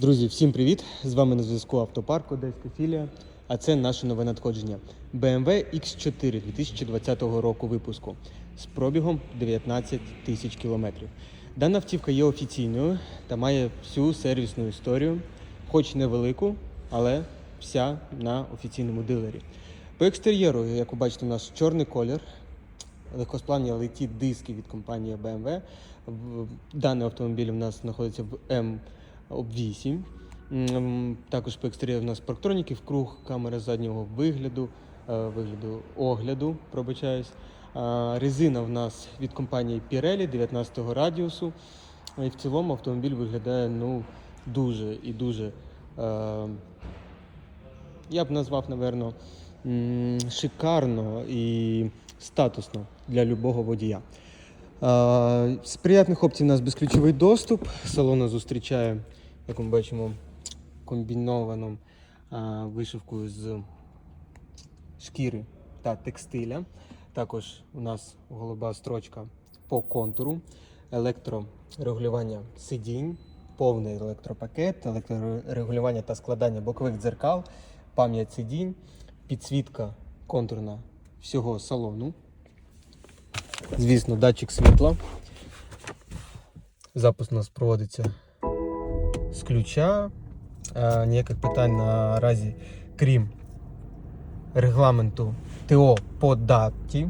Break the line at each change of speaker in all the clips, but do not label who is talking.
Друзі, всім привіт! З вами на зв'язку Автопарк Одеська Філія, а це наше нове надходження BMW X4 2020 року випуску з пробігом 19 тисяч кілометрів. Дана автівка є офіційною та має всю сервісну історію, хоч невелику, але вся на офіційному дилері. По екстер'єру, як ви бачите, у нас чорний колір. Легкосплавні литі диски від компанії BMW. Даний автомобіль у нас знаходиться в М. 8. Також по екстер'єру в нас парктроніки, круг, камера заднього вигляду, е, вигляду огляду. пробачаюсь. Резина в нас від компанії Pirelli 19-го радіусу. І в цілому автомобіль виглядає ну, дуже і дуже. Е, я б назвав, напевно, шикарно і статусно для любого водія. З приятних опцій у нас безключовий доступ. Салон нас зустрічає, як ми бачимо, комбінованим е, вишивкою з шкіри та текстиля. Також у нас голуба строчка по контуру, електрорегулювання сидінь, повний електропакет, електрорегулювання та складання бокових дзеркал, пам'ять сидінь, підсвітка контурна всього салону. Звісно, датчик світла. Запуск у нас проводиться з ключа. Е, Ніяких питань наразі, крім регламенту ТО по даті.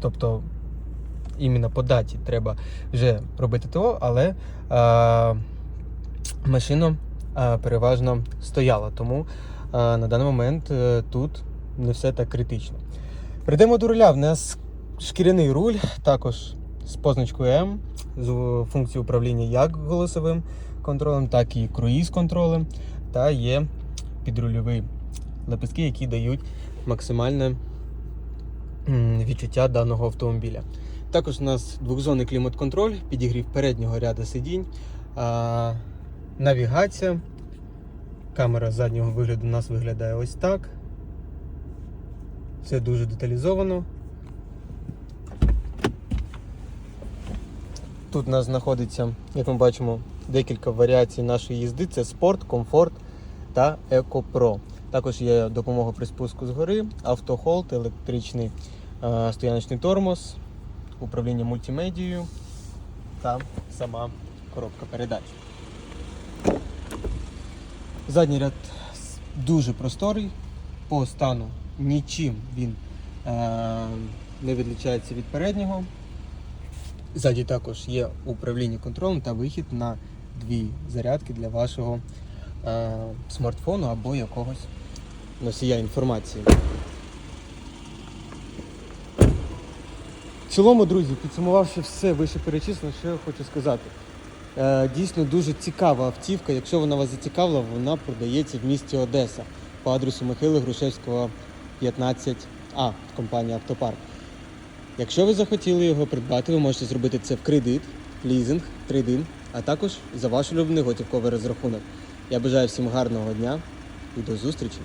Тобто іменно по даті треба вже робити ТО, але е, машина е, переважно стояла. Тому е, на даний момент е, тут не все так критично. Прийдемо до руля. В нас шкіряний руль, також з позначкою М, з функцією управління як голосовим контролем, так і круїз-контролем. Та є підрульові лепестки, які дають максимальне відчуття даного автомобіля. Також у нас двохзонний клімат-контроль, підігрів переднього ряду сидінь, навігація. Камера заднього вигляду у нас виглядає ось так. Все дуже деталізовано. Тут у нас знаходиться, як ми бачимо, декілька варіацій нашої їзди: це спорт, комфорт та Еко-Про. Також є допомога при спуску з гори, автохолд, електричний е, стояночний тормоз, управління мультимедією та сама коробка передач. Задній ряд дуже просторий, по стану нічим він е, не відлічається від переднього. Ззаді також є управління контролем та вихід на дві зарядки для вашого е, смартфону або якогось носія інформації. В цілому, друзі, підсумувавши все вище перечислено, що я хочу сказати. Е, дійсно дуже цікава автівка. Якщо вона вас зацікавила, вона продається в місті Одеса по адресу Михайла Грушевського 15А, компанія Автопарк. Якщо ви захотіли його придбати, ви можете зробити це в кредит, лізинг, трейдин, а також за ваш улюблений готівковий розрахунок. Я бажаю всім гарного дня і до зустрічі!